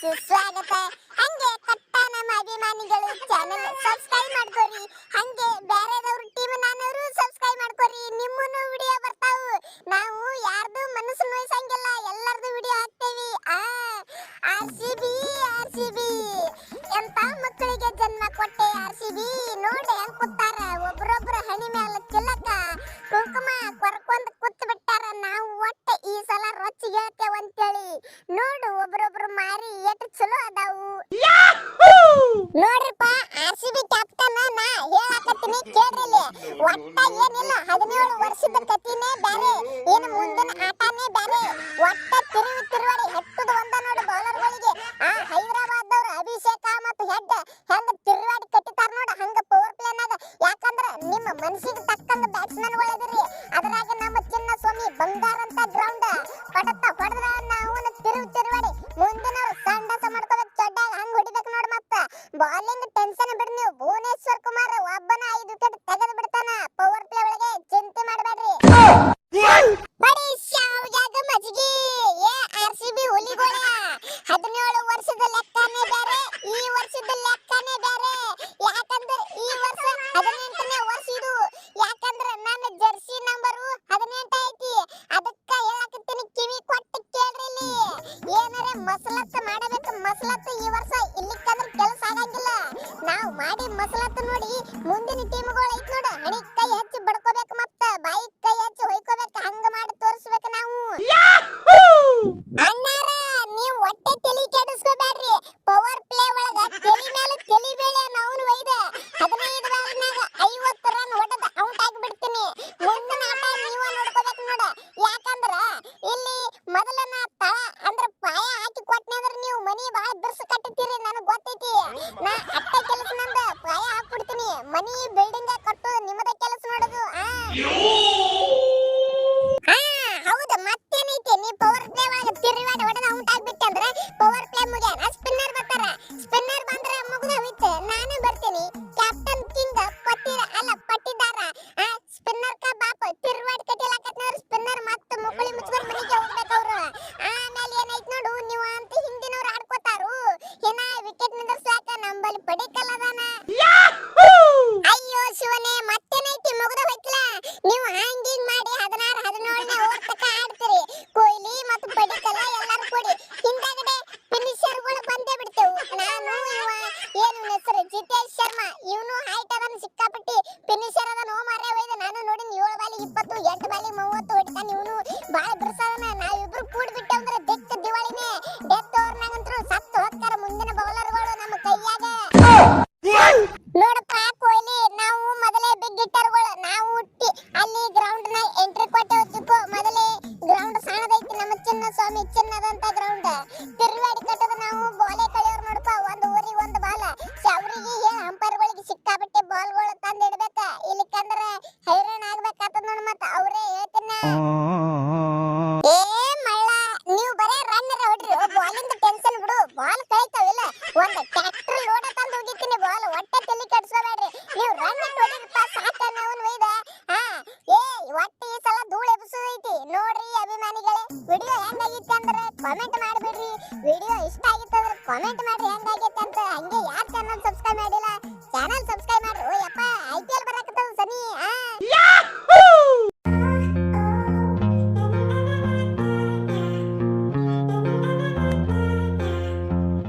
ಸುಸ್ವಾಗತ. ಹಂಗೆ ಕಟ್ಟ ನಮ್ಮ ಅಭಿಮಾನಿಗಳು ಚಾನೆಲ್ ಸಬ್ಸ್ಕ್ರೈಬ್ ಮಾಡ್ಕೊರಿ. ಹಂಗೆ ಬೇರೆದವ್ರ ಟೀಮ್ ನಾನವರು ಸಬ್ಸ್ಕ್ರೈಬ್ ಮಾಡ್ಕೊರಿ. ನಿಮ್ಮನ್ನು ವಿಡಿಯೋ ಬರ್ತಾವು. ನಾವು ಯಾರ್ದು ಮನಸ್ಸು ನೋಯ್ಸಂಗಿಲ್ಲ. ಎಲ್ಲರದು ವಿಡಿಯೋ ಹಾಕ್ತೇವಿ. ಆ R C B R C B ಎಂತ ಮಕ್ಕಳಿಗೆ ಜನ್ಮ ಕೊಟ್ಟೆ ಆರ್ ಸಿ ಬಿ ನೋಡಿ ಹೆಂಗ್ ಕೂತಾರ? ಒಬ್ರೊಬ್ರ ಹಣಿ ಮ್ಯಾಲ ಚಿಲ್ಲಕ. ಕುಂಕುಮ ಕೊರ್ಕೊಂಡ್ ಕೂತ್ ಬಿಟ್ಟಾರ ನಾವು ಒಟ್ಟ ಈ ಸಲ ರೊಚ್ಚಿಗೆ ಹೇಳ್ತೇವ ಅಂತೇಳಿ ನೋಡು ಒಬ್ರೊಬ್ರು ಏಟ್ ಚಲೋ ಅದಾವು. ನೋಡ್ರಿಪ್ಪ ಆರ್ ಸಿ ಬಿ ಕ್ಯಾಪ್ಟನ್ ನಾ ಹೇಳಕತ್ತೀನಿ ಕೇಳ್ರಿ ಒಟ್ಟ ಏನಿಲ್ಲ ಹದಿನೇಳು ವರ್ಷದ ಕತಿನೇ ಬ್ಯಾರೆ ಏನು ಮುಂದಿನ ಆಟನೇ ಬ್ಯಾರೆ. ಒಟ್ಟ ತಿರುವಿ ತಿರುವಡಿ ಹೆಟ್ಟದ ಒಂದ ನೋಡು ಬೌಲರ್ಗಳಿಗೆ ಆ ಹೈದರಾಬಾದ್ ಅವ್ರ ಅಭಿಷೇಕ ಮತ್ತು ಹೆಡ್ ಹೆಂಗ ಬಾಲಿಂಗ್ ಟೆನ್ಷನ್ ಬಿಡ್ ನೀವು. ಭುವನೇಶ್ವರ್ ಕುಮಾರ್ ಒಬ್ಬನ ಐದು ವಿಕೆಟ್ ತೆಗೆದು ಬಿಡ್ತಾನ. ಪವರ್ ಪ್ಲೇ ಒಳಗೆ ಚಿಂತೆ ಮಾಡಬೇಡ್ರಿ. ಬರೀ ಶಾವ್ಯಾಗ ಮಜ್ಗಿ? ಏ ಆರ್ ಸಿ ಬಿ ಹುಲಿಗೋಳ. ಹದಿನೇಳು ವರ್ಷದ ಲೆಕ್ಕನೇ ಬೇರೆ ಈ ವರ್ಷದ ಲೆಕ್ಕನೇ ಬೇರೆ ಯಾಕಂದ್ರೆ ಈ ವರ್ಷ ಹದಿನೆಂಟನೇ ವರ್ಷ ಇದು. ಯಾಕಂದ್ರೆ ನನ್ನ ಜರ್ಸಿ ನಂಬರು ಹದಿನೆಂಟ ಐತಿ. ಅದಕ್ಕ ಹೇಳಕತ್ತೀನಿ, ಕಿವಿ ಕೊಟ್ಟು ಕೇಳ್ರಿ ಇಲ್ಲಿ. ಏನಾರೆ ಮಸಲತ್ ಮಾಡಬೇಕು, ಮಸಲತ್ತು ಈ ವರ್ಷ ಇಲ್ಲಿಕ್ಕಂದ್ರೆ ಕೆಲಸ ಆಗಂಗಿಲ್ಲ. ನಾವು ಮಾಡಿ ಮಸಲತ್ತ ನೋಡಿ ಮುಂದಿನ ಟೀಮ್ಗಳು ಐತ್ ನೋಡಿ. ಹಣಿ ಕೈ ಹೆಚ್ಚಿ ಬಡ್ಕೋಬೇಕು ಮತ್ತ ಬಾಯಿ ಕೈ ಹೆಚ್ಚಿ ಹೊಯ್ಕೋಬೇಕು ಹಂಗ ಮಾಡಿ ತೋರಿಸ್ಬೇಕು ನಾವು. ಮನಿ ಬಿಲ್ಡಿಂಗ್ ಕಟ್ಟೋದು ನಿಮ್ಮದ ಕೆಲಸ ಮಾಡೋದು ವಿಡಿಯೋ ಹೆಂಗಾಗಿತ್ತು ಅಂದ್ರೆ ಕಾಮೆಂಟ್ ಮಾಡ್ಬಿಡ್ರಿ. ವಿಡಿಯೋ ಇಷ್ಟ ಆಗಿತ್ತಂದ್ರೆ ಕಾಮೆಂಟ್ ಮಾಡಿ ಹೆಂಗಾಗೈತೆ